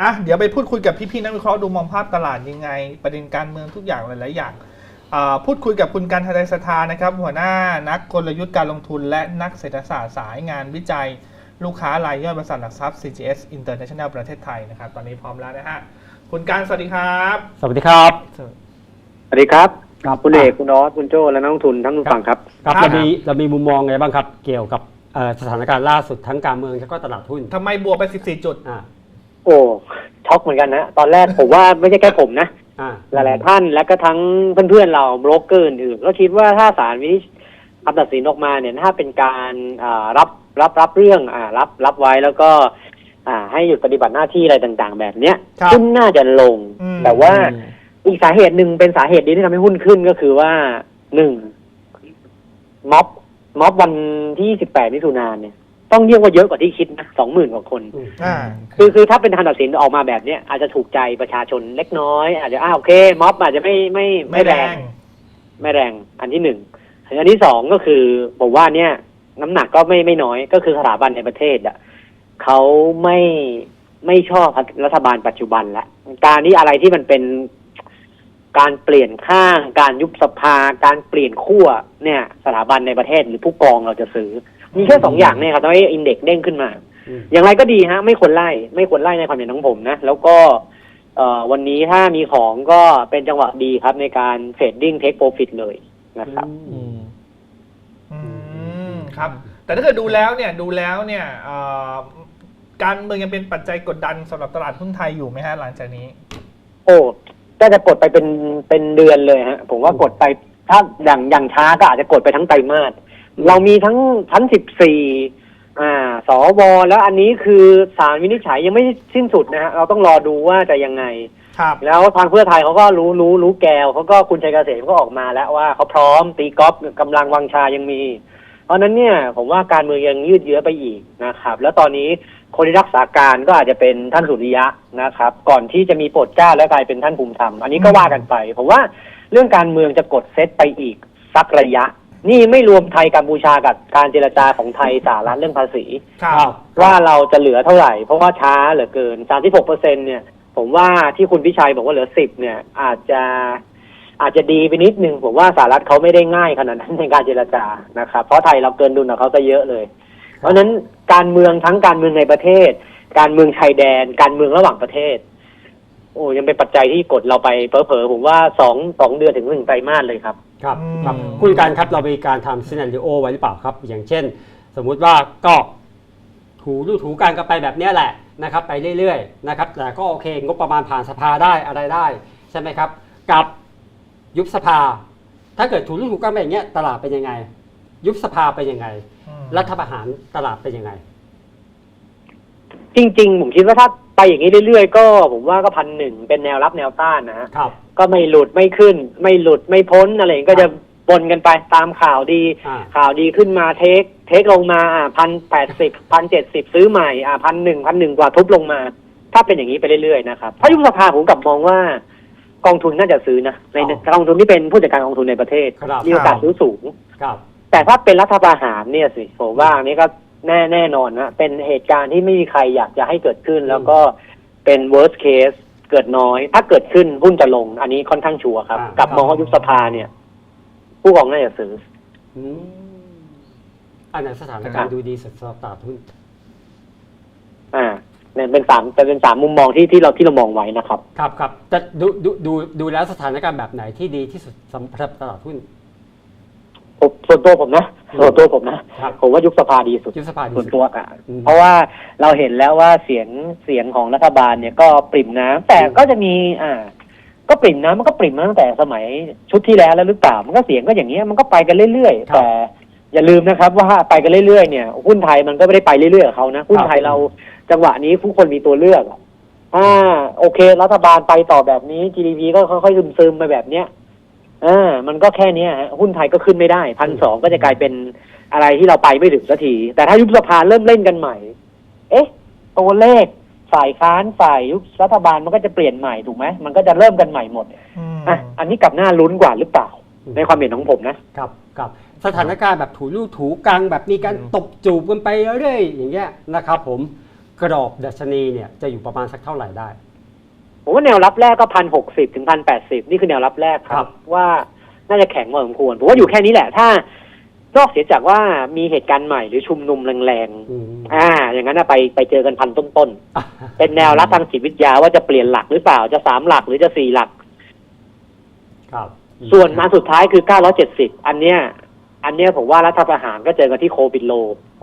อะเดี๋ยวไปพูดคุยกับพี่ๆนักวิเคราะห์ดูมองภาพตลาดยังไง ประเด็นการเมืองทุกอย่างหลายๆอย่างอ่าพูดคุยกับคุณการทนายสถานะครับหัวหน้านักกลยุทธ์การลงทุน และนักเศรษฐศาสตร์สายงานวิจัย ลูกค้ารายย่อยบริษัทหลักทรัพย์ CGS International ประเทศไทยนะครับตอนนี้พร้อมแล้วนะฮะคุณการสวัสดีครับ สวัสดีครับ สวัสดีครับครับคุณเอกคุณออสคุณโจและนักลงทุนทั้งทุกฝั่งครับครับครับเรามีเรามีมุมมองไงบ้างครับ เกี่ยวกับเอ่อสถานการณ์ล่าสุดทั้งการเมืองแล้วก็ตลาดหุ้นทำไมบวกไป 14 จุดอ่า โอ้ช็อกเหมือนกันนะตอนแรกผมว่าไม่ใช่แค่ผมนะอ่าหลายๆท่านและก็ทั้งเพื่อนๆเราโบรกเกอร์อื่นๆก็คิดว่าถ้าศาลวินิจคำตัดสินออกมาเนี่ยถ้าเป็นการอ่ารับรับรับเรื่องอ่ารับรับไว้แล้วก็ อ่า ให้หยุดปฏิบัติหน้าที่อะไรต่างๆ แบบเนี้ยครับหุ้นน่าจะลง อืม แต่ว่าอีกสาเหตุหนึ่งเป็นสาเหตุเดียวที่ทำให้หุ้นขึ้นก็คือว่าหนึ่งม็อบม็อบวันที่สิบแปดมิถุนายนเนี่ย ต้องเรียกว่าเยอะกว่าที่คิดนะสองหมื่นกว่าคนอืมอ่า คือคือถ้าเป็นทางตัดสินออกมาแบบเนี้ยอาจจะถูกใจประชาชนเล็กน้อย อาจจะอ้าวโอเค ม็อบอาจจะไม่ไม่ไม่แรง ไม่แรง อันที่หนึ่งอันที่สองก็คือผมว่าเนี่ย น้ำหนักก็ไม่ไม่น้อยก็คือสถาบันในประเทศอะเขาไม่ไม่ชอบรัฐบาลปัจจุบันละการที่อะไรที่มันเป็นการเปลี่ยนข้าง การยุบสภา การเปลี่ยนขั้วเนี่ย สถาบันในประเทศหรือผู้กองเราจะซื้อ มีแค่สองอย่างเนี่ยครับทำให้อินเด็กซ์เด้งขึ้นมา อืม อย่างไรก็ดีฮะ ไม่ควรไล่ ไม่ควรไล่ในความเห็นของผมนะ แล้วก็เอ่อวันนี้ถ้ามีของก็เป็นจังหวะดีครับในการเทรดดิ้งเทคโปรฟิตเลยนะครับ อืม อืมครับ แต่ถ้าเกิดดูแล้วเนี่ยดูแล้วเนี่ยเอ่อการเมืองยังเป็นปัจจัยกดดันสำหรับตลาดหุ้นไทยอยู่ไหมฮะหลังจากนี้ โอ้ก็จะกดไปเป็นเป็นเดือนเลยฮะ ผมว่ากดไปถ้าอย่างอย่างช้าก็อาจจะกดไปทั้งไตรมาส เรามีทั้งชั้นสิบสี่อ่าสวแล้วอันนี้คือสารวินิจฉัยยังไม่สิ้นสุดนะฮะเราต้องรอดูว่าจะยังไง ครับ แล้วทางเพื่อไทยเขาก็รู้รู้รู้แกวเขาก็คุณชัยเกษมก็ออกมาแล้วว่าเขาพร้อมตีกอล์ฟกำลังวังชายังมี เพราะฉะนั้นเนี่ยผมว่าการเมืองยังยืดเยื้อไปอีกนะครับ แล้วตอนนี้คนที่รักษาการก็อาจจะเป็นท่านสุริยะนะครับ ก่อนที่จะมีโปรดเกล้าและกลายเป็นท่านภูมิธรรมอันนี้ก็ว่ากันไปผมว่าเรื่องการเมืองจะกดเซตไปอีกสักระยะ นี่ไม่รวมไทยกัมพูชากับการเจรจาของไทยสหรัฐเรื่องภาษี ครับ ว่าเราจะเหลือเท่าไหร่ เพราะว่าช้าเหลือเกิน 36เปอร์เซ็นเนี่ย ผมว่าที่คุณพิชัยบอกว่าเหลือ 10 เนี่ย อาจจะอาจจะดีไปนิดนึง ผมว่าสหรัฐเขาไม่ได้ง่ายขนาดนั้นในการเจรจานะครับ เพราะไทยเราเกินดุลกับเขาซะเยอะเลย เพราะฉะนั้นการเมืองทั้งการเมืองในประเทศ การเมืองชายแดน การเมืองระหว่างประเทศ โอ้ยังเป็นปัจจัยที่กดเราไปเผลอๆผมว่าสองสองเดือนถึงหนึ่งไตรมาสเลยครับ ครับอืม ครับคุณการครับเรามีการทำซีนารีโอไว้หรือเปล่าครับ อย่างเช่น สมมุติว่าก็ถูรูถูการกันไปแบบเนี้ยแหละนะครับ ไปเรื่อยๆนะครับแต่ก็โอเค งบประมาณผ่านสภาได้อะไรได้ ใช่ไหมครับ กับยุบสภา ถ้าเกิดถูรูถูกันไปอย่างเงี้ยตลาดเป็นยังไง ยุบสภาเป็นยังไงอืมรัฐประหารตลาดเป็นยังไง จริง ๆ ผมคิดว่าถ้า ไปอย่างนี้เรื่อยๆก็ผมว่าก็พันหนึ่งเป็นแนวรับแนวต้านนะฮะครับ ก็ไม่หลุดไม่ขึ้น ไม่หลุดไม่พ้นอะไรอย่างนี้ก็จะบนกันไปตามข่าวดี อ่า ข่าวดีขึ้นมาเทค เทคลงมาอ่าพันแปดสิบพันเจ็ดสิบซื้อใหม่อ่าพันหนึ่งพันหนึ่งกว่าทุบลงมา ถ้าเป็นอย่างนี้ไปเรื่อยๆนะครับถ้ายุบสภาผมกลับมองว่ากองทุนน่าจะซื้อนะในอ๋อกองทุนที่เป็นผู้จัดการกองทุนในประเทศครับ มีโอกาสซื้อสูง ครับ แต่ถ้าเป็นรัฐประหารเนี่ยสิผมว่าอันนี้ก็ แน่แน่นอนนะเป็นเหตุการณ์ที่ไม่มีใครอยากจะให้เกิดขึ้น แล้วก็เป็น worst case เกิดน้อย ถ้าเกิดขึ้นหุ้นจะลง อันนี้ค่อนข้างชัวร์ครับ อ่ากับมองว่ายุบสภาเนี่ย ผู้กองน่าจะซื้อ อืมอันไหนสถานการณ์ดูดีสุดสำหรับตลาดหุ้น อ่าเนี่ยเป็นสามเป็นสามมุมมองที่ที่เราที่เรามองไว้นะครับ ครับครับแต่ดูดูดูดูแล้วสถานการณ์แบบไหนที่ดีที่สุดสำหรับตลาดหุ้น ผมส่วนตัวผมนะอืมส่วนตัวผมนะครับผมว่ายุบสภาดีสุดยุบสภาดีส่วนสุด ตัวอะอืม เพราะว่าเราเห็นแล้วว่าเสียงเสียงของรัฐบาลเนี่ยก็ปริ่มน้ำแต่อืมก็จะมีอ่า ก็ปริ่มน้ำมันก็ปริ่มมาตั้งแต่สมัยชุดที่แล้วแล้วหรือเปล่ามันก็เสียงก็อย่างเงี้ยมันก็ไปกันเรื่อยๆแต่อย่าลืมนะครับว่าไปกันเรื่อยๆเนี่ยหุ้นไทยมันก็ไม่ได้ไปเรื่อยๆกับเขานะหุ้นไทยเราจังหวะนี้ผู้คนมีตัวเลือกอะอ่าโอเค รัฐบาลไปต่อแบบนี้ GDP ก็ค่อยๆซึมๆไปแบบเนี้ย อ่ามันก็แค่เนี้ยฮะหุ้นไทยก็ขึ้นไม่ได้พันสองก็จะกลายเป็นอะไรที่เราไปไม่ถึงสักที แต่ถ้ายุบสภาเริ่มเล่นกันใหม่ เอ๊ะตัวเลขฝ่ายค้านฝ่ายยุบรัฐบาลมันก็จะเปลี่ยนใหม่ถูกไหมมันก็จะเริ่มกันใหม่หมดอืมอะอันนี้กลับหน้าลุ้นกว่าหรือเปล่า ในความเห็นของผมนะครับครับสถานการณ์แบบถูรูถูกังแบบมีการอืมตบจูบกันไปเรื่อยๆอย่างเงี้ยนะครับผมกรอบดัชนีเนี่ยจะอยู่ประมาณสักเท่าไหร่ได้ ผมว่าแนวรับแรกก็พันหกสิบถึงพันแปดสิบนี่คือแนวรับแรกคครัรับบว่าน่าจะแข็งพอสมควรผมว่าอยู่แค่นี้แหละ ถ้านอกเสียจากว่ามีเหตุการณ์ใหม่หรือชุมนุมแรงอืมๆอ่า อย่างนั้นนะไปไปเจอกันพันต้นๆ เป็นแนวรับทางจิตวิทยาว่าจะเปลี่ยนหลักหรือเปล่าจะสามหลักหรือจะสี่หลัก ครับ ส่วนมาสุดท้ายคือ970อันเนี้ย อันเนี้ยผมว่ารัฐประหารก็เจอกันที่โควิดโล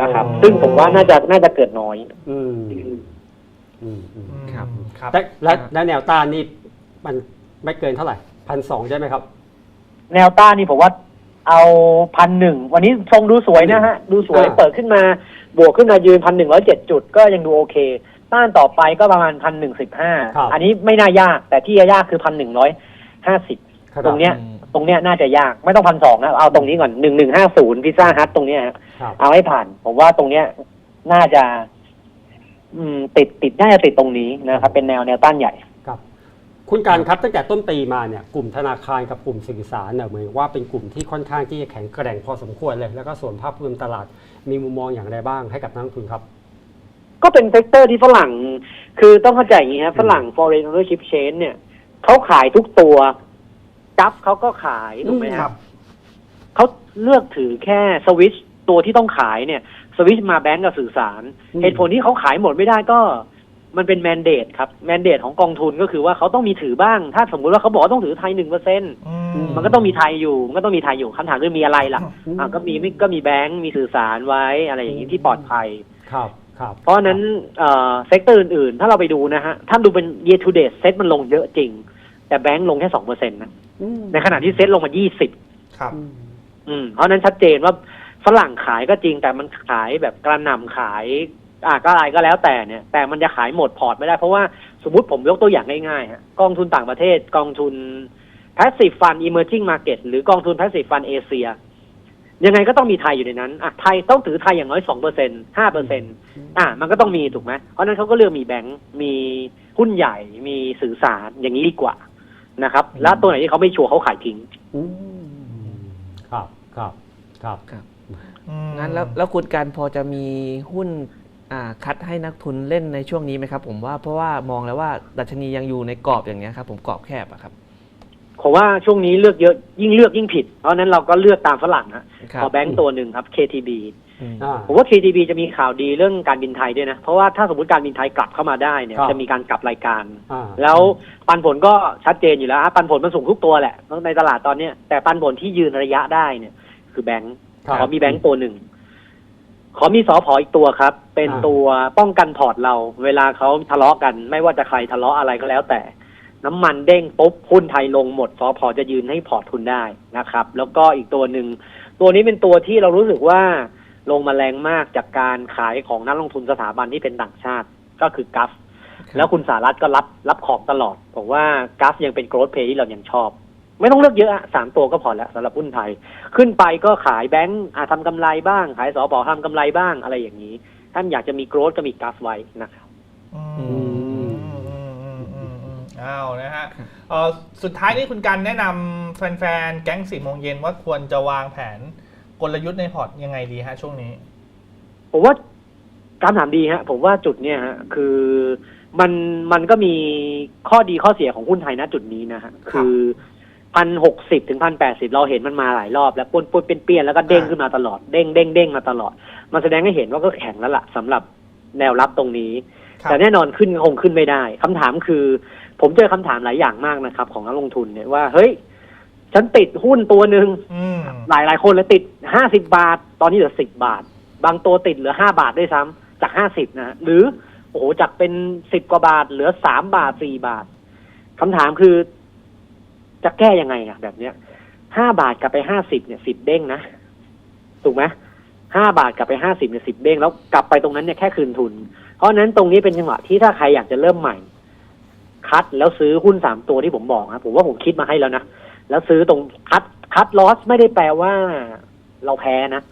นะครับอ๋อซึ่งผมว่าน่าจะน่าจะเกิดน้อย อืม อืมอืมครับ ครับ แต่และและแนวต้านนี่มันไม่เกินเท่าไหร่พันสองใช่ไหมครับ แนวต้านนี่ผมว่าเอาพันหนึ่งวันนี้ทรงดูสวยนะฮะ ดูสวยอ่า เปิดขึ้นมา บวกขึ้นมายืนพันหนึ่งร้อยเจ็ดจุดก็ยังดูโอเค ต้านต่อไปก็ประมาณพันหนึ่งสิบห้าอันนี้ไม่น่ายาก แต่ที่ยากคือพันหนึ่งร้อยห้าสิบครับตรงเนี้ย อืม ตรงเนี้ยน่าจะยากไม่ต้องพันสองนะเอาตรงนี้ก่อนหนึ่งหนึ่งห้าศูนย์พิซซ่าฮัทตรงเนี้ยฮะครับ เอาให้ผ่าน ผมว่าตรงเนี้ยน่าจะ อืมติดติดน่าจะติดตรงนี้นะครับเป็นแนวแนวต้านใหญ่ ครับ คุณการครับตั้งแต่ต้นปีมาเนี่ยกลุ่มธนาคารกับกลุ่มสื่อสารเนี่ยเหมือนว่าเป็นกลุ่มที่ค่อนข้างที่จะแข็งแกร่งพอสมควรเลย แล้วก็ส่วนภาพรวมตลาดมีมุมมองอย่างไรบ้างให้กับนักลงทุนครับ ก็เป็นเซกเตอร์ที่ฝรั่ง คือต้องเข้าใจอย่างนี้ครับฝรั่ง foreign ownership chain เนี่ยเขาขายทุกตัวจับเขาก็ขายถูกไหมคครัรับบเขาเลือกถือแค่สวิชตัวที่ต้องขายเนี่ย สวิชมาแบงก์กับสื่อสารอืมเหตุผลที่เขาขายหมดไม่ได้ก็มันเป็นแมนเดตครับแมนเดตของกองทุนก็คือว่าเขาต้องมีถือบ้าง ถ้าสมมุติว่าเขาบอกว่าต้องถือไทยหนึ่งเปอร์เซ็นอืมมันก็ต้องมีไทยอยู่มันก็ต้องมีไทยอยู่คำถามคือมีอะไรล่ะอ่าก็มีก็มีแบงก์มีสื่อสารไว้อะไรอย่างนี้ที่ปลอดภัยครับครับเพราะฉะนั้นเอ่อเซกเตอร์อื่นๆ ถ้าเราไปดูนะฮะถ้าดูเป็น year to date เซ็ตมันลงเยอะจริง แต่แบงก์ลงแค่สองเปอร์เซ็นต์นะอืมในขณะที่เซ็ตลงมายี่สิบครับ อืมอืมเพราะฉะนั้นชัดเจนว่า ฝรั่งขายก็จริงแต่มันขายแบบกระหน่ำขายอ่าก็อะไรก็แล้วแต่เนี่ย แต่มันจะขายหมดพอร์ตไม่ได้เพราะว่าสมมติผมยกตัวอย่างง่ายๆฮะกองทุนต่างประเทศกองทุน passive fund emerging market หรือกองทุน passive fund เอเชียยังไงก็ต้องมีไทยอยู่ในนั้นอะไทยต้องถือไทยอย่างน้อยสองเปอร์เซ็นห้าเปอร์เซ็นอะมันก็ต้องมีถูกไหมเพราะฉะนั้นเขาก็เลือกมีแบงก์มีหุ้นใหญ่มีสื่อสารอย่างนี้ดีกว่านะครับ แล้วตัวไหนที่เขาไม่ชัวร์เขาขายทิ้งอืมครับครับครับอืม งั้นแล้วแล้วคุณการพอจะมีหุ้นอ่าคัดให้นักทุนเล่นในช่วงนี้ไหมครับผมว่าเพราะว่ามองแล้วว่าดัชนียังอยู่ในกรอบอย่างเงี้ยครับผมกรอบแคบอะครับผมว่าช่วงนี้เลือกเยอะยิ่งเลือกยิ่งผิด เพราะฉะนั้นเราก็เลือกตามฝรั่งฮะครับขอแบงก์ตัวหนึ่งครับ KTB อืมอ่าผมว่า KTB จะมีข่าวดีเรื่องการบินไทยด้วยนะ เพราะว่าถ้าสมมติการบินไทยกลับเข้ามาได้เนี่ยครับจะมีการกลับรายการอ่าแล้วปันผลก็ชัดเจนอยู่แล้วฮะปันผลมันสูงทุกตัวแหละในตลาดตอนเนี้ยแต่ปันผลที่ยืนระยะได้เนี่ยคือแบงก์ ครับขอมีแบงก์ตัวหนึ่ง ขอมีสอพออีกตัวครับ เป็นอ่า ตัวป้องกันพอร์ตเรา เวลาเขาทะเลาะกัน ไม่ว่าจะใครทะเลาะอะไรก็แล้วแต่ น้ำมันเด้งปุ๊บหุ้นไทยลงหมดสอพอจะยืนให้พอร์ตทุนได้นะครับ แล้วก็อีกตัวหนึ่ง ตัวนี้เป็นตัวที่เรารู้สึกว่าลงมาแรงมากจากการขายของนักลงทุนสถาบันที่เป็นต่างชาติก็คือกัฟ แล้วคุณสารัตก็รับรับของตลอด ผมว่ากัฟยังเป็นโกรดเพย์ที่เรายังชอบ ไม่ต้องเลือกเยอะอะสามตัวก็พอแล้วสำหรับหุ้นไทย ขึ้นไปก็ขายแบงก์อาทำกำไรบ้าง ขายสอปอทำกำไรบ้างอะไรอย่างนี้ ท่านอยากจะมีโกรดก็มีกัฟไว้นะครับอืมอือืมอืมอืมอืมอืมอ้าวนะฮะเอ่อสุดท้ายนี่คุณกันแนะนำแฟนๆ แก๊งสี่โมงเย็นว่าควรจะวางแผนกลยุทธ์ในพอร์ตยังไงดีฮะช่วงนี้ ผมว่าการถามดีฮะผมว่าจุดเนี้ยฮะคือมันมันก็มีข้อดีข้อเสียของหุ้นไทยณจุดนี้นะฮะคือ พันหกสิบถึงพันแปดสิบเราเห็นมันมาหลายรอบแล้วปุ้นปุ้นเปลี่ยนๆแล้วก็เด้งอ่าขึ้นมาตลอดเด้งเด้งเด้งมาตลอด มันแสดงให้เห็นว่าก็แข็งแล้วล่ะสำหรับแนวรับตรงนี้ครับแต่แน่นอนขึ้นคงขึ้นไม่ได้คำถามคือ ผมเจอคำถามหลายอย่างมากนะครับ ของนักลงทุนเนี่ยว่าเฮ้ยฉันติดหุ้นตัวหนึ่งอืมหลายหลายคนเลยติดห้าสิบาท ตอนนี้เหลือสิบบาท บางตัวติดเหลือห้าบาทด้วยซ้ำจากห้าสิบนะฮะหรือโอ้โหจากเป็นสิบกว่าบาทเหลือสามบาทสี่บาทคำถามคือ จะแก้ยังไงอะแบบเนี้ยห้าบาทกลับไปห้าสิบเนี่ยสิบเด้งนะถูกไหมห้าบาทกลับไปห้าสิบเนี่ยสิบเด้งแล้วกลับไปตรงนั้นเนี่ยแค่คืนทุน เพราะนั้นตรงนี้เป็นจังหวะที่ถ้าใครอยากจะเริ่มใหม่ คัดแล้วซื้อหุ้นสามตัวที่ผมบอกนะผมว่าผมคิดมาให้แล้วนะแล้วซื้อตรงคัดคัดลอสไม่ได้แปลว่าเราแพ้นะ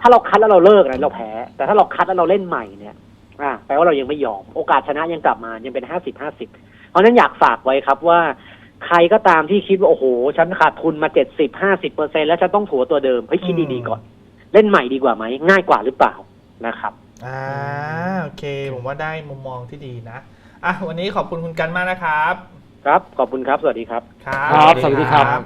ถ้าเราคัดแล้วเราเลิกนะเราแพ้ แต่ถ้าเราคัดแล้วเราเล่นใหม่เนี่ยอ่าแปลว่าเรายังไม่ยอม โอกาสชนะยังกลับมายังเป็นห้าสิบห้าสิบเพราะนั้นอยากฝากไว้ครับว่า ใครก็ตามที่คิดว่า โอ้โห ฉันขาดทุนมาเจ็ดสิบห้าสิบเปอร์เซ็นแล้วฉันต้องถัวตัวเดิมเฮ้ยคิดดีๆก่อน เล่นใหม่ดีกว่าไหม ง่ายกว่าหรือเปล่านะครับ อ่าโอเค ผมว่าได้มุมมองที่ดีนะ อะ วันนี้ขอบคุณคุณกันมากนะครับ ครับ ขอบคุณครับ สวัสดีครับ ครับ ครับสวัสดีครับ